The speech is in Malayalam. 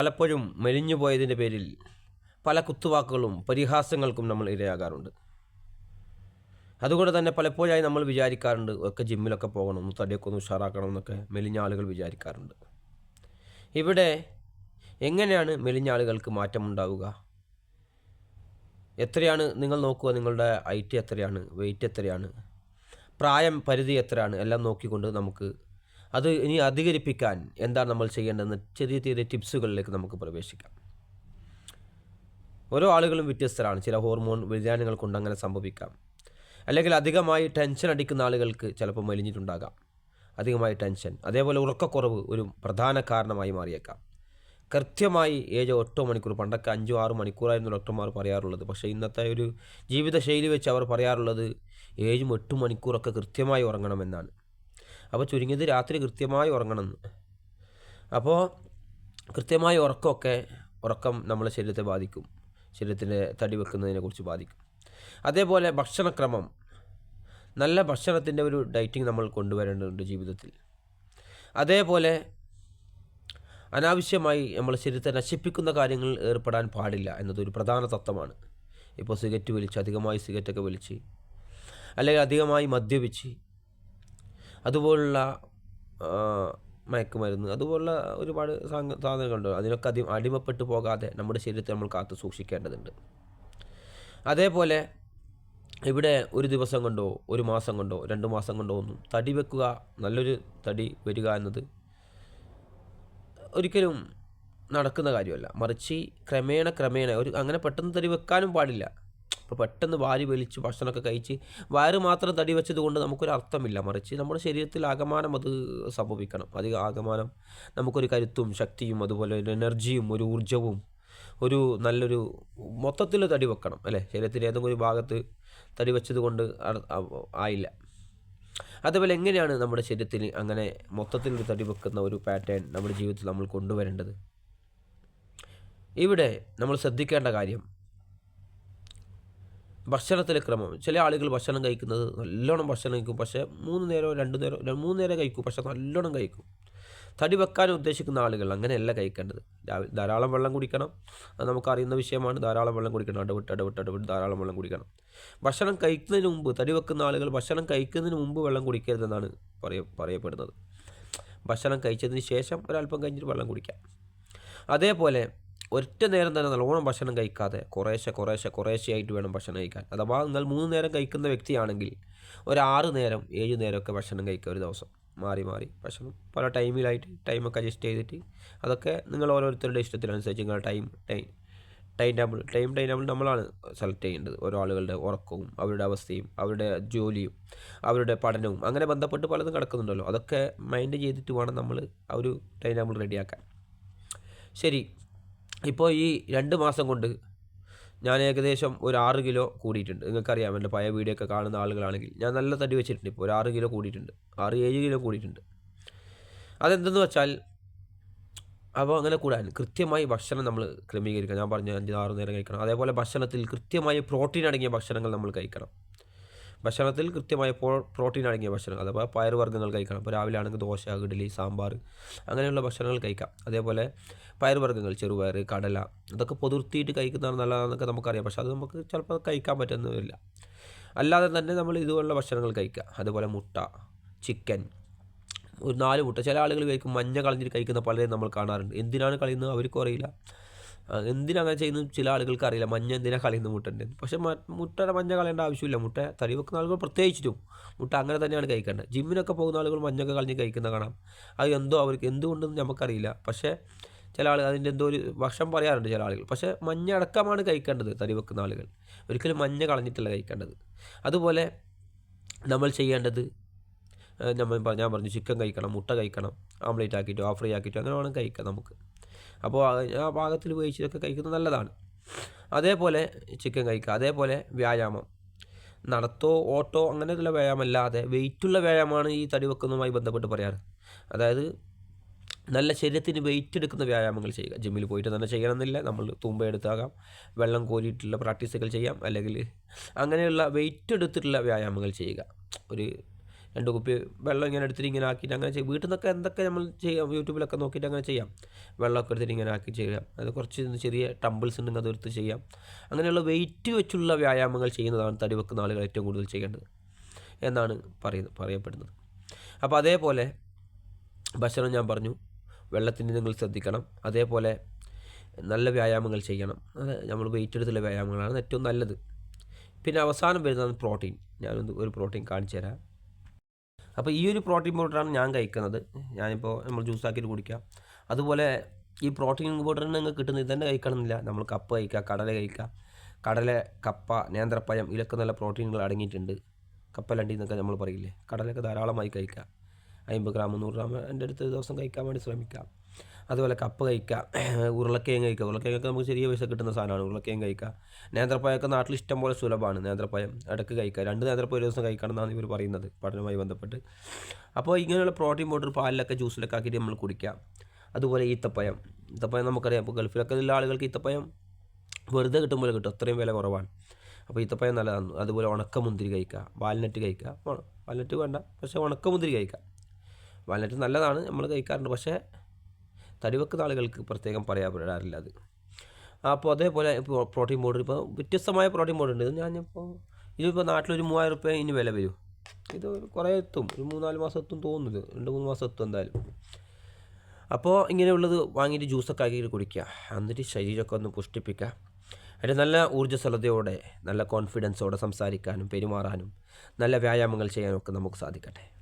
പലപ്പോഴും മെലിഞ്ഞു പോയതിന്റെ പേരിൽ പല കുത്തുവാക്കുകളും പരിഹാസങ്ങൾക്കും നമ്മൾ ഇരയാകാറുണ്ട്. അതുകൊണ്ട് തന്നെ പലപ്പോഴായി നമ്മൾ വിചാരിക്കാറുണ്ട് ഒക്കെ ജിമ്മിലൊക്കെ പോകണം ഒന്ന് തടിയൊക്കെ ഒന്ന് ഉഷാറാക്കണം എന്നൊക്കെ മെലിഞ്ഞ ആളുകൾ വിചാരിക്കാറുണ്ട്. ഇവിടെ എങ്ങനെയാണ് മെലിഞ്ഞ ആളുകൾക്ക് മാറ്റമുണ്ടാവുക? എത്രയാണ് നിങ്ങൾ നോക്കുക നിങ്ങളുടെ ഹൈറ്റ് എത്രയാണ് വെയിറ്റ് എത്രയാണ് പ്രായം പരിധി എത്രയാണ് എല്ലാം നോക്കിക്കൊണ്ട് നമുക്ക് അത് ഇനി അധികരിപ്പിക്കാൻ എന്താണ് നമ്മൾ ചെയ്യേണ്ടതെന്ന് ചെറിയ ചെറിയ ടിപ്സുകളിലേക്ക് നമുക്ക് പ്രവേശിക്കാം. ഓരോ ആളുകളും വ്യത്യസ്തരാണ്. ചില ഹോർമോൺ വ്യതിയാനങ്ങൾ കൊണ്ട് അങ്ങനെ സംഭവിക്കാം. അല്ലെങ്കിൽ അധികമായി ടെൻഷൻ അടിക്കുന്ന ആളുകൾക്ക് ചിലപ്പോൾ മെലിഞ്ഞിട്ടുണ്ടാകാം. അധികമായി ടെൻഷൻ അതേപോലെ ഉറക്കക്കുറവ് ഒരു പ്രധാന കാരണമായി മാറിയേക്കാം. കൃത്യമായി ഏഴ് എട്ടോ മണിക്കൂർ പണ്ടൊക്കെ അഞ്ചോ ആറ് മണിക്കൂറായിരുന്നു ഡോക്ടർമാർ പറയാറുള്ളത്. പക്ഷേ ഇന്നത്തെ ഒരു ജീവിതശൈലി വെച്ച് അവർ പറയാറുള്ളത് ഏഴും എട്ടും മണിക്കൂറൊക്കെ കൃത്യമായി ഉറങ്ങണമെന്നാണ്. അപ്പോൾ ചുരുങ്ങിയത് രാത്രി കൃത്യമായി ഉറങ്ങണം. അപ്പോൾ കൃത്യമായി ഉറക്കമൊക്കെ ഉറക്കം നമ്മളെ ശരീരത്തെ ബാധിക്കും. ശരീരത്തിന്റെ തടി വെക്കുന്നതിനെ കുറിച്ച് ബാധിക്കും. അതേപോലെ ഭക്ഷണക്രമം. നല്ല ഭക്ഷണത്തിന്റെ ഒരു ഡയറ്റിംഗ് നമ്മൾ കൊണ്ടുവരേണ്ടതുണ്ട് ജീവിതത്തിൽ. അതേപോലെ അനാവശ്യമായി നമ്മൾ ശരീരത്തെ നശിപ്പിക്കുന്ന കാര്യങ്ങളിൽ ഏർപ്പെടാൻ പാടില്ല എന്നതൊരു പ്രധാന തത്വമാണ്. ഇപ്പോൾ സിഗരറ്റ് വലിച്ച് അധികമായി സിഗരറ്റൊക്കെ വലിച്ച് അല്ലെങ്കിൽ അധികമായി മദ്യപിച്ച് അതുപോലുള്ള മയക്കുമരുന്ന് അതുപോലുള്ള ഒരുപാട് സാധനങ്ങളുണ്ട്. അതിനൊക്കെ അതി അടിമപ്പെട്ടു പോകാതെ നമ്മുടെ ശരീരത്തെ നമ്മൾ കാത്തു സൂക്ഷിക്കേണ്ടതുണ്ട്. അതേപോലെ ഇവിടെ ഒരു ദിവസം കൊണ്ടോ ഒരു മാസം കൊണ്ടോ രണ്ട് മാസം കൊണ്ടോ ഒന്നും തടി വെക്കുക നല്ലൊരു തടി വരിക എന്നത് ഒരിക്കലും നടക്കുന്ന കാര്യമല്ല. മറിച്ച് ക്രമേണ ക്രമേണ ഒരു അങ്ങനെ പെട്ടെന്ന് തടി വെക്കാനും പാടില്ല. ഇപ്പോൾ പെട്ടെന്ന് വാരി വലിച്ച് ഭക്ഷണമൊക്കെ കഴിച്ച് വയറ് മാത്രം തടി വെച്ചത് കൊണ്ട് നമുക്കൊരു അർത്ഥമില്ല. മറിച്ച് നമ്മുടെ ശരീരത്തിൽ ആകമാനം അത് സംഭവിക്കണം. അത് ആകമാനം നമുക്കൊരു കരുത്തും ശക്തിയും അതുപോലെ ഒരു എനർജിയും ഒരു ഊർജവും ഒരു നല്ലൊരു മൊത്തത്തിൽ തടി വെക്കണം അല്ലേ? ശരീരത്തിന്റെ ഏതെങ്കിലും ഒരു ഭാഗത്ത് തടി വെച്ചത് കൊണ്ട് ആയില്ല. അതുപോലെ എങ്ങനെയാണ് നമ്മുടെ ശരീരത്തിന് അങ്ങനെ മൊത്തത്തിൽ ഒരു തടി വെക്കുന്ന ഒരു പാറ്റേൺ നമ്മുടെ ജീവിതത്തിൽ നമ്മൾ കൊണ്ടുവരേണ്ടത്? ഇവിടെ നമ്മൾ ശ്രദ്ധിക്കേണ്ട കാര്യം ഭക്ഷണത്തിലെ ക്രമം. ചില ആളുകൾ ഭക്ഷണം കഴിക്കുന്നത് നല്ലോണം ഭക്ഷണം കഴിക്കും. പക്ഷേ മൂന്ന് നേരമോ രണ്ട് നേരോ മൂന്ന് നേരം കഴിക്കും. പക്ഷേ നല്ലോണം കഴിക്കും. തടി വെക്കാൻ ഉദ്ദേശിക്കുന്ന ആളുകൾ അങ്ങനെയല്ല കഴിക്കേണ്ടത്. ധാരാളം വെള്ളം കുടിക്കണം. അത് നമുക്കറിയുന്ന വിഷയമാണ്. ധാരാളം വെള്ളം കുടിക്കണം. ഇടവിട്ട് ഇടവിട്ട് ഇടവിട്ട് ധാരാളം വെള്ളം കുടിക്കണം. ഭക്ഷണം കഴിക്കുന്നതിന് മുമ്പ് തടി വെക്കുന്ന ആളുകൾ ഭക്ഷണം കഴിക്കുന്നതിന് മുമ്പ് വെള്ളം കുടിക്കരുതെന്നാണ് പറയ പറയപ്പെടുന്നത്. ഭക്ഷണം കഴിച്ചതിന് ശേഷം ഒരല്പം കഴിഞ്ഞിട്ട് വെള്ളം കുടിക്കാം. അതേപോലെ ഒറ്റ നേരം തന്നെ നല്ലോണം ഭക്ഷണം കഴിക്കാതെ കുറേശ്ശെ കുറേശ്ശെ കുറേശ്ശെ ആയിട്ട് വേണം ഭക്ഷണം കഴിക്കാൻ. അഥവാ നിങ്ങൾ മൂന്ന് നേരം കഴിക്കുന്ന വ്യക്തിയാണെങ്കിൽ ഒരു ആറ് നേരം ഏഴ് നേരമൊക്കെ ഭക്ഷണം കഴിക്കുക ഒരു ദിവസം. മാറി മാറി ഭക്ഷണം പല ടൈമിലായിട്ട് ടൈമൊക്കെ അഡ്ജസ്റ്റ് ചെയ്തിട്ട് അതൊക്കെ നിങ്ങൾ ഓരോരുത്തരുടെ ഇഷ്ടത്തിനനുസരിച്ച് നിങ്ങൾ time time time table time time table നമ്മളാണ് സെലക്ട് ചെയ്യേണ്ടത്. ഓരോ ആളുകളുടെ ഉറക്കവും അവരുടെ അവസ്ഥയും അവരുടെ ജോലിയും അവരുടെ പഠനവും അങ്ങനെ ബന്ധപ്പെട്ട് പലതും കിടക്കുന്നുണ്ടല്ലോ. അതൊക്കെ മൈൻഡ് ചെയ്തിട്ട് വേണം നമ്മൾ ആ ഒരു ടൈം ടേബിൾ റെഡിയാക്കാൻ ശരി. ഇപ്പോൾ ഈ രണ്ട് മാസം കൊണ്ട് ഞാൻ ഏകദേശം ഒരു ആറ് കിലോ കൂടിയിട്ടുണ്ട്. നിങ്ങൾക്കറിയാം എന്റെ പഴയ വീഡിയോ ഒക്കെ കാണുന്ന ആളുകളാണെങ്കിൽ. ഞാൻ നല്ല തടി വെച്ചിട്ടുണ്ട് ഇപ്പോൾ ഒരു ആറ് കിലോ കൂടിയിട്ടുണ്ട്. ആറ് ഏഴ് കിലോ കൂടിയിട്ടുണ്ട്. അതെന്തെന്ന് വെച്ചാൽ അപ്പോൾ അങ്ങനെ കൂടാൻ. കൃത്യമായി ഭക്ഷണം നമ്മൾ ക്രമീകരിക്കണം. ഞാൻ പറഞ്ഞു അഞ്ച് ആറ് നേരം കഴിക്കണം. അതേപോലെ ഭക്ഷണത്തിൽ കൃത്യമായി പ്രോട്ടീൻ അടങ്ങിയ ഭക്ഷണങ്ങൾ നമ്മൾ കഴിക്കണം. ഭക്ഷണത്തിൽ കൃത്യമായ പ്രോ- പ്രോട്ടീൻ അടങ്ങിയ ഭക്ഷണം അഥവാ പയറുവർഗങ്ങൾ കഴിക്കണം. ഇപ്പോൾ രാവിലെ ആണെങ്കിൽ ദോശ ഇഡ്ഡലി സാമ്പാർ അങ്ങനെയുള്ള ഭക്ഷണങ്ങൾ കഴിക്കാം. അതേപോലെ പയറുവർഗങ്ങൾ ചെറുപയർ കടല അതൊക്കെ പൊതിർത്തിയിട്ട് കഴിക്കുന്നതാണ് നല്ലതാണെന്നൊക്കെ നമുക്കറിയാം. പക്ഷേ അത് നമുക്ക് ചിലപ്പോൾ കഴിക്കാൻ പറ്റുന്നില്ല അല്ലാതെ തന്നെ നമ്മൾ ഇതുപോലുള്ള ഭക്ഷണങ്ങൾ കഴിക്കുക. അതുപോലെ മുട്ട ചിക്കൻ ഒരു നാല് മുട്ട. ചില ആളുകൾ കഴിക്കും മഞ്ഞ കളഞ്ഞിട്ട് കഴിക്കുന്ന പലരെയും നമ്മൾ കാണാറുണ്ട്. എന്തിനാണ് കളയുന്നത്? അവർക്കും അറിയില്ല. ആ, എന്തിനാ അങ്ങനെ ചെയ്യുന്നത് ചില ആളുകൾക്ക് അറിയില്ല. മഞ്ഞ എന്തിനാ കളയുന്നത് മുട്ടന്റെ. പക്ഷേ മുട്ടയുടെ മഞ്ഞ കളയേണ്ട ആവശ്യമില്ല. മുട്ട തടി വെക്കുന്ന ആളുകൾ പ്രത്യേകിച്ചിട്ടും മുട്ട അങ്ങനെ തന്നെയാണ് കഴിക്കേണ്ടത്. ജിമ്മിനൊക്കെ പോകുന്ന ആളുകൾ മഞ്ഞൊക്കെ കളഞ്ഞ് കഴിക്കുന്ന കാണാം. അത് എന്തോ അവർക്ക് എന്തുകൊണ്ടെന്ന് നമുക്കറിയില്ല. പക്ഷേ ചില ആളുകൾ അതിന്റെ എന്തോ ഒരു ഭക്ഷണം പറയാറുണ്ട് ചില ആളുകൾ. പക്ഷേ മഞ്ഞ അടക്കമാണ് കഴിക്കേണ്ടത് തടി വെക്കുന്ന ആളുകൾ. ഒരിക്കലും മഞ്ഞ കളഞ്ഞിട്ടല്ല കഴിക്കേണ്ടത്. അതുപോലെ നമ്മൾ ചെയ്യേണ്ടത് നമ്മൾ ഞാൻ പറഞ്ഞു ചിക്കൻ കഴിക്കണം മുട്ട കഴിക്കണം ആംപ്ലേറ്റ് ആക്കിയിട്ടോ ഫ്രൈ ആക്കിയിട്ടോ അങ്ങനെ വേണം കഴിക്കാം നമുക്ക്. അപ്പോൾ ആ പാകത്തിൽ ഉപയോഗിച്ചതൊക്കെ കഴിക്കുന്നത് നല്ലതാണ്. അതേപോലെ ചിക്കൻ കഴിക്കുക അതേപോലെ വ്യായാമം. നടത്തോ ഓട്ടോ അങ്ങനെയുള്ള വ്യായാമം അല്ലാതെ വെയിറ്റുള്ള വ്യായാമമാണ് ഈ തടി വെക്കുന്നതുമായി ബന്ധപ്പെട്ട് പറയാറ്. അതായത് നല്ല ശരീരത്തിന് വെയിറ്റ് എടുക്കുന്ന വ്യായാമങ്ങൾ ചെയ്യുക. ജിമ്മിൽ പോയിട്ട് തന്നെ ചെയ്യണമെന്നില്ല നമ്മൾ തുമ്പ എടുത്താകാം വെള്ളം കോരിയിട്ടുള്ള പ്രാക്ടീസുകൾ ചെയ്യാം അല്ലെങ്കിൽ അങ്ങനെയുള്ള വെയിറ്റ് എടുത്തിട്ടുള്ള വ്യായാമങ്ങൾ ചെയ്യുക. ഒരു രണ്ട് കുപ്പി വെള്ളം ഇങ്ങനെ എടുത്തിട്ട് ഇങ്ങനെ ആക്കിയിട്ട് അങ്ങനെ ചെയ്യും. വീട്ടിൽ നിന്നൊക്കെ എന്തൊക്കെ നമ്മൾ ചെയ്യാം? യൂട്യൂബിലൊക്കെ നോക്കിയിട്ട് അങ്ങനെ ചെയ്യാം. വെള്ളമൊക്കെ എടുത്തിട്ട് ഇങ്ങനെ ആക്കി ചെയ്യാം. അത് കുറച്ച് ചെറിയ ടമ്പിൾസ് ഉണ്ടെങ്കിൽ അതെടുത്ത് ചെയ്യാം. അങ്ങനെയുള്ള വെയിറ്റ് വെച്ചുള്ള വ്യായാമങ്ങൾ ചെയ്യുന്നതാണ് തടി വെക്കുന്ന ആളുകൾ ഏറ്റവും കൂടുതൽ ചെയ്യേണ്ടത് എന്നാണ് പറയുന്നത് പറയപ്പെടുന്നത്. അപ്പോൾ അതേപോലെ ഭക്ഷണം ഞാൻ പറഞ്ഞു. വെള്ളത്തിന് നിങ്ങൾ ശ്രദ്ധിക്കണം. അതേപോലെ നല്ല വ്യായാമങ്ങൾ ചെയ്യണം. അത് നമ്മൾ വെയിറ്റ് എടുത്തുള്ള വ്യായാമങ്ങളാണ് ഏറ്റവും നല്ലത്. പിന്നെ അവസാനം വരുന്നതാണ് പ്രോട്ടീൻ. ഞാനൊന്ന് ഒരു പ്രോട്ടീൻ കാണിച്ചു തരാം അപ്പോൾ ഈ ഒരു പ്രോട്ടീൻ പൗഡറാണ് ഞാൻ കഴിക്കുന്നത്. ഞാനിപ്പോൾ നമ്മൾ ജ്യൂസാക്കിയിട്ട് കുടിക്കാം. അതുപോലെ ഈ പ്രോട്ടീൻ പൗഡറിന് നിങ്ങൾക്ക് കിട്ടുന്നത് ഇതന്നെ കഴിക്കണമെന്നില്ല. നമ്മൾ കപ്പ് കഴിക്കുക കടല കഴിക്കുക. കടല കപ്പ നേന്ത്രപ്പഴം ഇതിലൊക്കെ നല്ല പ്രോട്ടീനുകൾ അടങ്ങിയിട്ടുണ്ട്. കപ്പലണ്ടി എന്നൊക്കെ നമ്മൾ പറയില്ലേ? കടലൊക്കെ ധാരാളമായി കഴിക്കുക. അമ്പത് ഗ്രാം നൂറ് ഗ്രാം എന്റെ അടുത്ത് ദിവസം കഴിക്കാൻ വേണ്ടി ശ്രമിക്കാം. അതുപോലെ കപ്പ് കഴിക്കുക ഉരുളക്കിഴങ്ങ് കഴിക്കുക ഉരുളക്കിഴങ്ങൊക്കെ നമുക്ക് ചെറിയ പൈസ കിട്ടുന്ന സാധനമാണ് ഉരുളക്കിഴങ്ങ് കഴിക്കുക നേന്ത്രപ്പയൊക്കെ നാട്ടിൽ ഇഷ്ടം പോലെ സുലഭമാണ് നേന്ത്രപ്പയം ഇടയ്ക്ക് കഴിക്കുക രണ്ട് നേന്ത്രപ്പഴം ഒരു ദിവസം കഴിക്കണം എന്നാണ് ഇവർ പറയുന്നത് പഠനവുമായി ബന്ധപ്പെട്ട്. അപ്പോൾ ഇങ്ങനെയുള്ള പ്രോട്ടീൻ പൗഡർ പാലിലൊക്കെ ജ്യൂസിലൊക്കെ ആക്കിയിട്ട് നമ്മൾ കുടിക്കാം. അതുപോലെ ഈത്തപ്പയം ഈത്തപ്പയം നമുക്കറിയാം ഇപ്പോൾ ഗൾഫിലൊക്കെ ഉള്ള ആളുകൾക്ക് ഈത്തപ്പയം വെറുതെ കിട്ടുമ്പോൾ കിട്ടും അത്രയും വില കുറവാണ്. അപ്പോൾ ഈത്തപ്പയം നല്ലതാണ്. അതുപോലെ ഉണക്കമുന്തിരി കഴിക്കുക വാൽനട്ട് കഴിക്കുക വാൽനട്ട് വേണ്ട പക്ഷേ ഉണക്കമുന്തിരി കഴിക്കുക വാൽനട്ട് നല്ലതാണ് നമ്മൾ കഴിക്കാറുണ്ട്. പക്ഷേ തടിവെക്കുന്ന ആളുകൾക്ക് പ്രത്യേകം പറയാറില്ല അത്. അപ്പോൾ അതേപോലെ ഇപ്പോൾ പ്രോട്ടീൻ പൗഡർ ഇപ്പോൾ വ്യത്യസ്തമായ പ്രോട്ടീൻ പൗഡർ ഉണ്ട്. ഇത് ഞാനിപ്പോൾ ഇതിപ്പോൾ നാട്ടിലൊരു മൂവായിരം റുപ്യ ഇനി വില വരും. ഇത് കുറേ എത്തും. ഒരു മൂന്നാൽ മാസം എത്തും തോന്നുന്നത്. രണ്ട് മൂന്ന് മാസം എത്തും എന്തായാലും. അപ്പോൾ ഇങ്ങനെയുള്ളത് വാങ്ങിയിട്ട് ജ്യൂസൊക്കെ ആക്കിയിട്ട് കുടിക്കുക. എന്നിട്ട് ശരീരമൊക്കെ ഒന്ന് പുഷ്ടിപ്പിക്കുക. അതിന്റെ നല്ല ഊർജസ്വലതയോടെ നല്ല കോൺഫിഡൻസോടെ സംസാരിക്കാനും പെരുമാറാനും നല്ല വ്യായാമങ്ങൾ ചെയ്യാനും ഒക്കെ നമുക്ക് സാധിക്കട്ടെ.